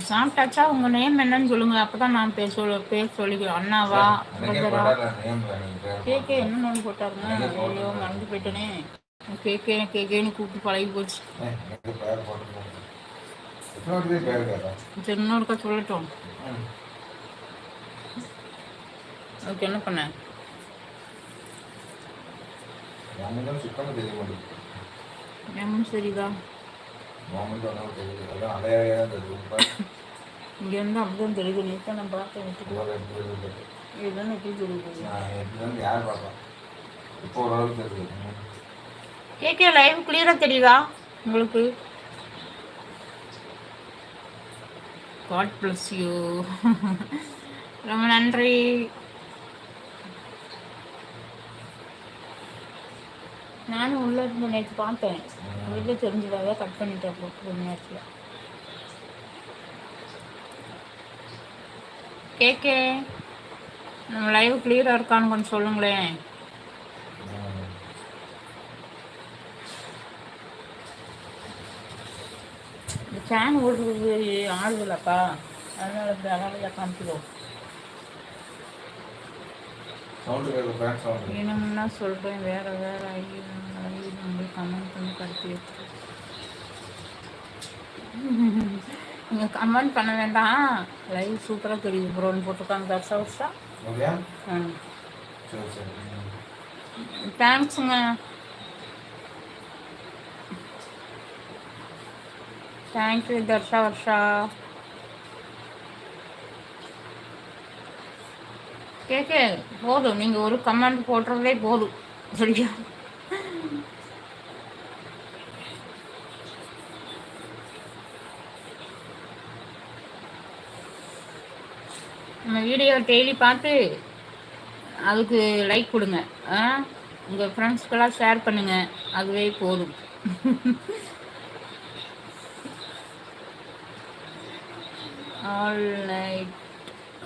சாப்பிட்டாச்சா? உங்க நேம் என்னன்னு சொல்லுங்க. அப்பதான் நான் பேர் சொல்ல பேர் சொல்லிக்கிறேன். அண்ணாவா? கேக்கே என்ன நோன் போட்டாருங்க? ஐயோ. மறந்து போயிட்டேனே. கேக்கே கேக்கேன்னு கூப்பிட்டு பழகி போச்சு. இன்னொருக்கா சொல்லட்டும். அதுக்கு என்ன பண்ண? சரிதான் மாமன் ஒன்றும் தெரியுது அதான் அடையாளம் தெரியுது இங்க இருந்து அப்படிதான் தெரியுது. நான் பார்த்தேன் இதுதான் எப்படி தெரியுது நான் எப்படின்னு யார் பார்ப்பா? இப்போ ஓரளவுக்கு தெரியுது. ம். கேக்கே லைவ் கிளியரா தெரியுதா? உங்களுக்கு? காட் பிளஸ் யூ ரொம்ப நன்றி. நானும் உள்ளே இருந்து நேற்று பார்த்தேன் வெளியே தெரிஞ்சதாக கட் பண்ணிட்டேன் போட்டு நேரத்தில். கேக்கே நம்ம லைவ் கிளியராக இருக்கான்னு கொஞ்சம் சொல்லுங்களேன். இந்த ஃபேன் ஓடுறது ஆடுதுலக்கா அதனால இப்படி அழகாக காமிக்கிறோம் வேணும்னா சொல்கிறேன் வேற வேற ஐயோ, உங்களுக்கு கமெண்ட் பண்ணி கடுத்து வைக்கிறேன் நீங்கள் கமெண்ட் பண்ண வேண்டாம். லைவ் சூப்பராக தெரியுது ப்ரோன்னு போட்டிருக்காங்க தர்ஷா வருஷா ம். தேங்க்ஸுங்க தேங்க்யூ தர்ஷா வர்ஷா கேட்க போதும். நீங்கள் ஒரு கமெண்ட் போடுறதே போதும். சரியா? நம்ம வீடியோ டெய்லி பார்த்து அதுக்கு லைக் கொடுங்க. ஆ? உங்கள் ஃப்ரெண்ட்ஸ்க்கெல்லாம் ஷேர் பண்ணுங்க. அதுவே போதும். All night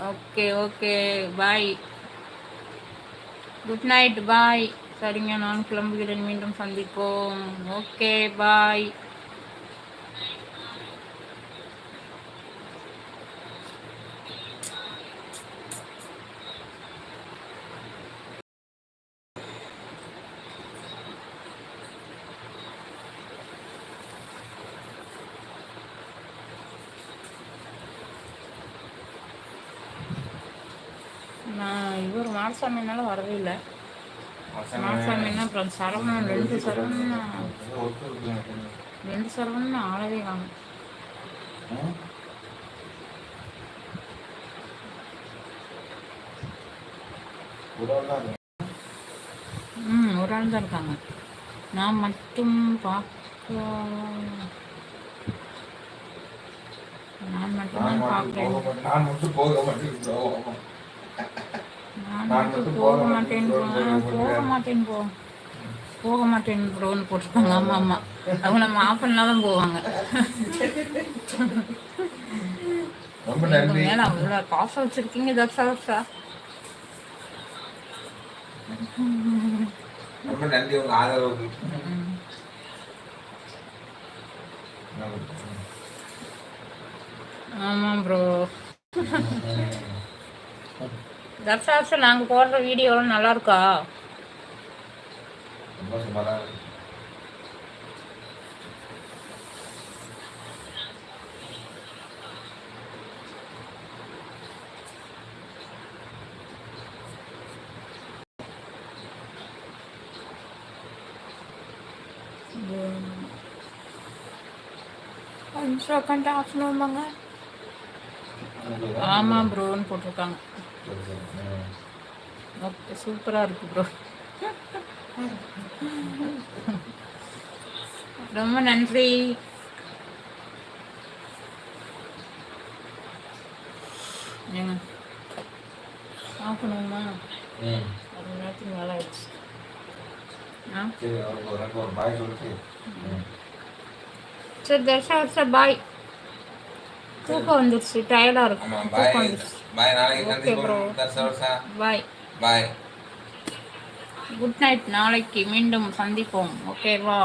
okay okay bye. Good night bye சரிங்க நான் கிளம்புகிறேன் மீண்டும் சந்திப்போம். ஓகே பாய் நான் இவர் மாடசாமினால வரவே இல்லை. மாடசாமின்னா அப்புறம் சரவணன் ரெண்டு சரவணன். ரெண்டு சரவணன் ஆளவே காணும். ம்? ஒரு ஆள் தான் இருக்காங்க. நான் மட்டும் பார்க்க நான் மட்டும் பார்க்குறேன். நான் மட்டும் போக மாட்டேன் bro. நான் நான் மட்டும் மட்டும் போக மாட்டேன் போக மாட்டேன்னு போ போக மாட்டேன்னு ப்ரோன்னு போட்டிருக்காங்க ஆமாம் ஆமாம் அவங்க நம்ம ஆஃப் பண்ணால் தான் போவாங்க. ரொம்ப நன்றி. மேல அவ்வளோ காசு வச்சிருக்கீங்க தர்ஷா ரொம்ப நன்றி. உங்க ஆதரவுக்கு ம். ஆமாம் ப்ரோ தர்ஷா தர்ஷா நாங்கள் போடுற வீடியோலாம் நல்லா இருக்கா ரொம்ப சுமாரா இருக்கு. அஞ்சு ஆஃப்னும்பாங்க உங்களுக்கு ஆமாம் ப்ரோன்னு போட்டிருக்காங்க. ஓகே சூப்பராக இருக்கு ப்ரோ ரொம்ப நன்றி. ஏங்க பார்க்கணுமா ம். ஒரு மணி நேரத்துக்கு மேலே ஆயிடுச்சு. சரி தர்ஷா வருஷா பாய். தூக்கம் வந்துருச்சு டயர்டாக இருக்கு. ஆமா தூக்கம் வந்துருச்சு. பாய் நாளைக்கு. சந்திப்போம் பாய் பாய் குட் நைட் நாளைக்கு மீண்டும் சந்திப்போம். ஓகேவா